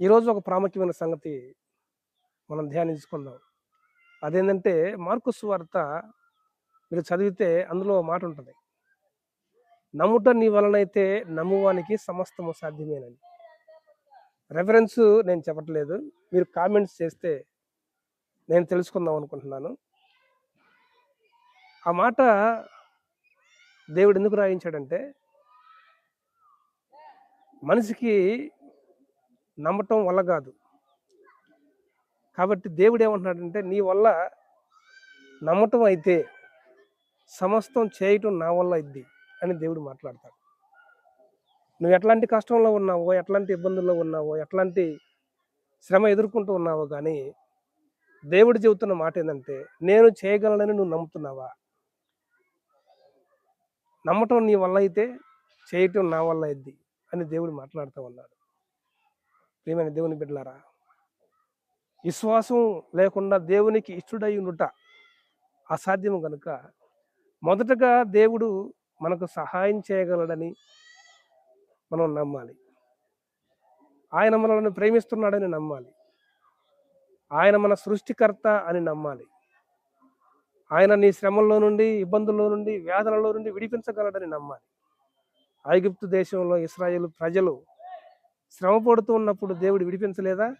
ఈరోజు ఒక ప్రాముఖ్యమైన సంగతి మనం ధ్యానించుకుందాం. అదేంటంటే మార్కుస్ వార్త మీరు చదివితే అందులో మాట ఉంటుంది. నమ్ముట నీ వలనైతే నమ్మువానికి సమస్తము సాధ్యమేనని. రెఫరెన్స్ నేను చెప్పట్లేదు. మీరు కామెంట్స్ చేస్తే నేను తెలుసుకుందాం అనుకుంటున్నాను. ఆ మాట దేవుడు ఎందుకు రాయించాడంటే మనిషికి నమ్మటం వల్ల కాదు. కాబట్టి దేవుడు ఏమంటున్నాడంటే నీ వల్ల నమ్మటం అయితే సమస్తం చేయటం నా వల్ల ఇద్ది అని దేవుడు మాట్లాడతాడు. నువ్వు ఎట్లాంటి కష్టంలో ఉన్నావో ఎట్లాంటి ఇబ్బందుల్లో ఉన్నావో ఎట్లాంటి శ్రమ ఎదుర్కొంటూ ఉన్నావో కానీ దేవుడు చెబుతున్న మాట ఏంటంటే నేను చేయగలనని నువ్వు నమ్ముతున్నావా? నమ్మటం నీ వల్ల అయితే చేయటం నా వల్ల అయింది అని దేవుడు మాట్లాడుతూ ఉన్నాడు. ప్రియమైన దేవుని బిడ్డలారా విశ్వాసం లేకుండా దేవునికి ఇష్టడై ఉండుట అసాధ్యము కనుక మొదటగా దేవుడు మనకు సహాయం చేయగలడని మనం నమ్మాలి. ఆయన మనల్ని ప్రేమిస్తున్నాడని నమ్మాలి. ఆయన మన సృష్టికర్త అని నమ్మాలి. ఆయన నీ శ్రమల్లో నుండి ఇబ్బందుల్లో నుండి వేదనలో నుండి విడిపించగలడని నమ్మాలి. ఐగుప్తు దేశంలో ఇస్రాయేల్ ప్రజలు శ్రమ పడుతూ ఉన్నప్పుడు దేవుడు విడిపించలేదా?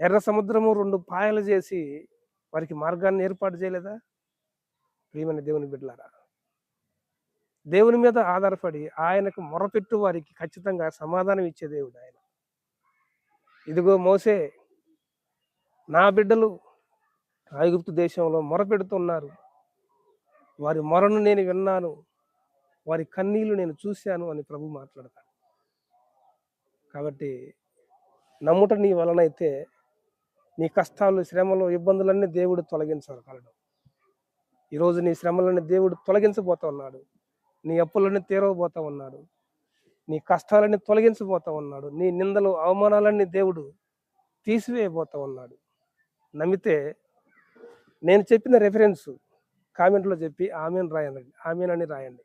ఎర్ర సముద్రము రెండు పాయలు చేసి వారికి మార్గాన్ని ఏర్పాటు చేయలేదా? ప్రియమైన దేవుని బిడ్డలారా దేవుని మీద ఆధారపడి ఆయనకు మొరపెట్టు వారికి ఖచ్చితంగా సమాధానం ఇచ్చే దేవుడు ఆయన. ఇదిగో మోసే నా బిడ్డలు ఐగుప్తు దేశంలో మొరపెడుతున్నారు. వారి మొరను నేను విన్నాను. వారి కన్నీళ్ళు నేను చూశాను అని ప్రభు మాట్లాడతాడు. కాబట్టి నమ్ముట నీ వలనైతే నీ కష్టాలు శ్రమలు ఇబ్బందులన్నీ దేవుడు తొలగించగలడు ఈరోజు నీ శ్రమలన్నీ దేవుడు తొలగించబోతా ఉన్నాడు. నీ అప్పులన్నీ తీరవబోతా ఉన్నాడు. నీ కష్టాలన్నీ తొలగించబోతా ఉన్నాడు. నీ నిందలు అవమానాలన్నీ దేవుడు తీసివేయబోతా ఉన్నాడు. నమ్మితే నేను చెప్పిన రెఫరెన్స్ కామెంట్లో చెప్పి ఆమెను రాయండి. ఆమెన్ అని రాయండి.